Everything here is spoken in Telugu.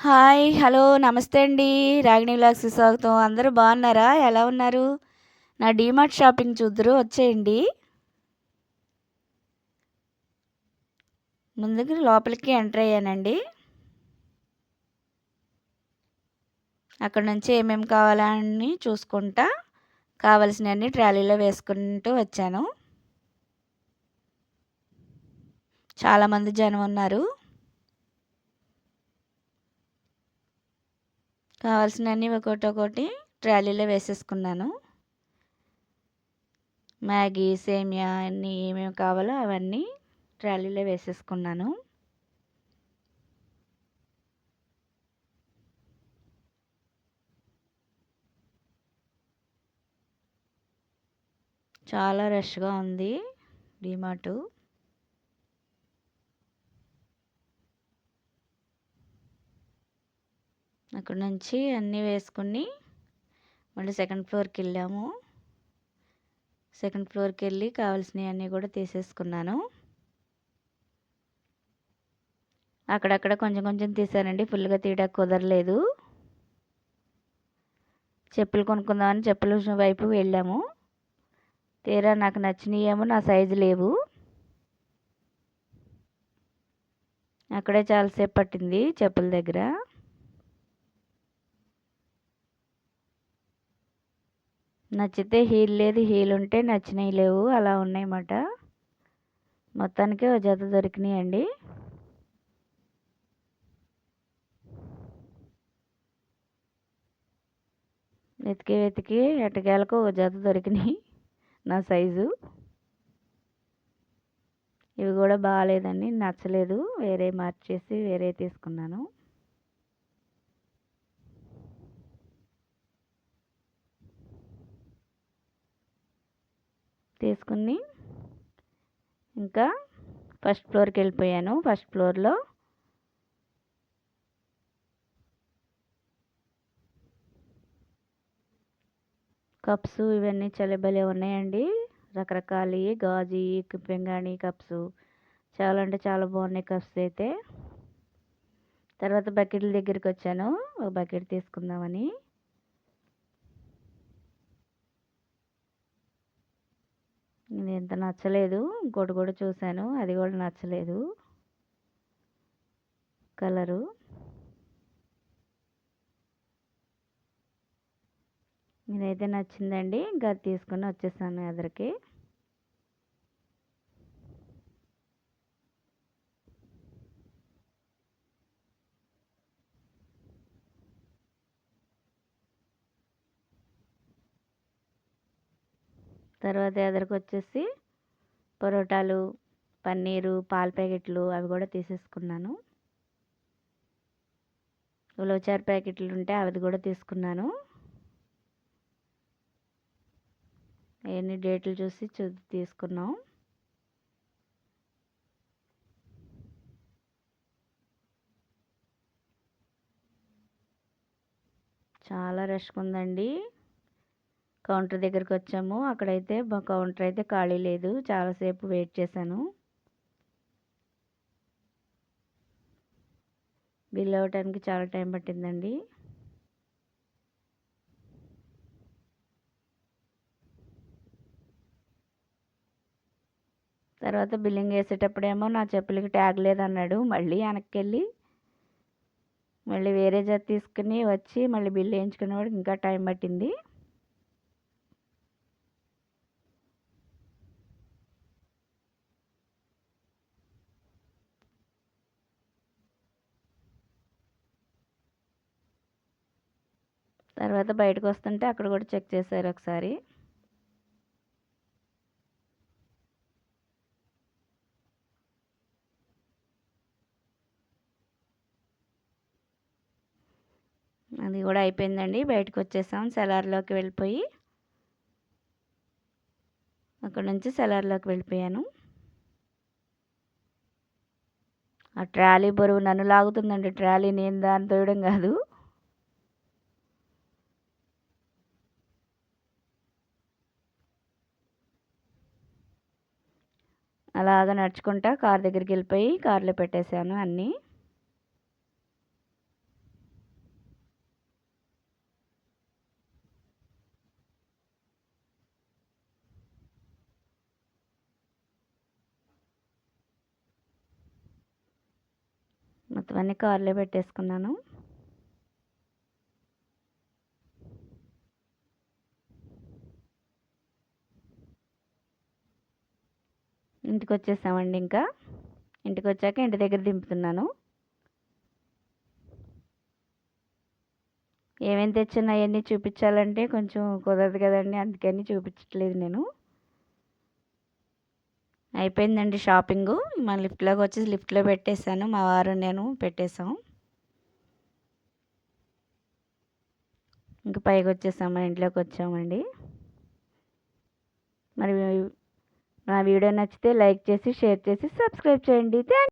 హాయ్ హలో నమస్తే అండి. రాగిణి వ్లాగ్స్కి స్వాగతం. అందరూ బాగున్నారా? ఎలా ఉన్నారు? నా డీమార్ట్ షాపింగ్ చూద్దరు వచ్చేయండి. ముందుకు లోపలికి ఎంటర్ అయ్యానండి. అక్కడ నుంచి ఏమేమి కావాలని చూసుకుంటా కావలసినవన్నీ ట్రాలీలో వేసుకుంటూ వచ్చాను. చాలామంది జనం ఉన్నారు. కావాల్సినవన్నీ ఒకటి ఒకటి ట్రాలీలో వేసేసుకున్నాను. మ్యాగీ సేమియా అన్నీ ఏమేమి కావాలో అవన్నీ ట్రాలీలో వేసేసుకున్నాను. చాలా రష్గా ఉంది డిమార్టు. అక్కడ నుంచి అన్నీ వేసుకుని మళ్ళీ సెకండ్ ఫ్లోర్కి వెళ్ళాము. సెకండ్ ఫ్లోర్కి వెళ్ళి కావాల్సినవన్నీ కూడా తీసేసుకున్నాను. అక్కడక్కడ కొంచెం కొంచెం తీసానండి. ఫుల్గా తీయడానికి కుదరలేదు. చెప్పులు కొనుక్కుందామని చెప్పుల వైపు వెళ్ళాము. తీరా నాకు నచ్చినవి ఏమో నా సైజు లేవు. అక్కడే చాలాసేపు పట్టింది చెప్పుల దగ్గర. నచ్చితే హీల్ లేదు హీల్ ఉంటే నచ్చినవి లేవు. అలా ఉన్నాయన్నమాట. మొత్తానికి ఒక జత దొరికినాయండి. వెతికి వెతికి ఎటకేలకు ఒక జత దొరికినాయి నా సైజు. ఇవి కూడా బాగాలేదండి నచ్చలేదు. వేరే మార్చేసి వేరే తీసుకున్నాను. తీసుకుని ఇంకా ఫస్ట్ ఫ్లోర్కి వెళ్ళిపోయాను. ఫస్ట్ ఫ్లోర్లో కప్స్ ఇవన్నీ చలిబలే ఉన్నాయండి. రకరకాల గాజు పింగాణి కప్స్. చాలా అంటే చాలా బాగున్నాయి కప్స్ అయితే. తర్వాత బకెట్ల దగ్గరికి వచ్చాను. ఒక బకెట్ తీసుకుందామని. ఇది ఎంత నచ్చలేదు. ఇంకోటి కూడా చూశాను. అది కూడా నచ్చలేదు. కలరు. ఇదైతే నచ్చిందండి. ఇంకా తీసుకుని వచ్చేసాను ఎదరికి తర్వాత ఎదురుకు వచ్చేసి పరోటాలు పన్నీరు పాల ప్యాకెట్లు అవి కూడా తీసేసుకున్నాను. ఉలవచారు ప్యాకెట్లు ఉంటే అవి కూడా తీసుకున్నాను. అవన్నీ డేట్లు చూసి చూ తీసుకున్నాం. చాలా రష్గా ఉందండి. కౌంటర్ దగ్గరికి వచ్చాము అక్కడైతే కౌంటర్ అయితే ఖాళీ లేదు. చాలాసేపు వెయిట్ చేశాను. బిల్ అవ్వటానికి చాలా టైం పట్టిందండి. తర్వాత బిల్లింగ్ వేసేటప్పుడేమో నా చెప్పులకి ట్యాగ్ లేదన్నాడు. మళ్ళీ వెనక్కి వెళ్ళి మళ్ళీ వేరే జత తీసుకుని వచ్చి మళ్ళీ బిల్ వేయించుకునేవాడికి ఇంకా టైం పట్టింది. తర్వాత బయటకు వస్తుంటే అక్కడ కూడా చెక్ చేశారు ఒకసారి. అది కూడా అయిపోయిందండి. బయటకు వచ్చేసాం సెలార్లోకి వెళ్ళిపోయి. అక్కడ నుంచి సెలార్లోకి వెళ్ళిపోయాను. ఆ ట్రాలీ బరువు నన్ను లాగుతుందండి. ట్రాలీ నేను దాన్ని తోయడం కాదు. అలాగ నడుచుకుంటా కార్ దగ్గరికి వెళ్ళిపోయి కార్లో పెట్టేశాను అన్నీ. మొత్తం అన్ని కార్లో పెట్టేసుకున్నాను. ఇంటికి వచ్చేసామండి ఇంకా. ఇంటికి వచ్చాక ఇంటి దగ్గర దింపుతున్నాను. ఏమేమి తెచ్చినా అవన్నీ చూపించాలంటే కొంచెం కుదరదు కదండి అందుకని చూపించట్లేదు నేను. అయిపోయిందండి షాపింగు. మా లిఫ్ట్లోకి వచ్చి లిఫ్ట్లో పెట్టేశాను. మా వారు నేను పెట్టేశాం. ఇంకా పైకి వచ్చేసాము ఇంట్లోకి వచ్చామండి మరి నా వీడియో నచ్చితే లైక్ చేసి షేర్ చేసి సబ్స్క్రైబ్ చేయండి. థ్యాంక్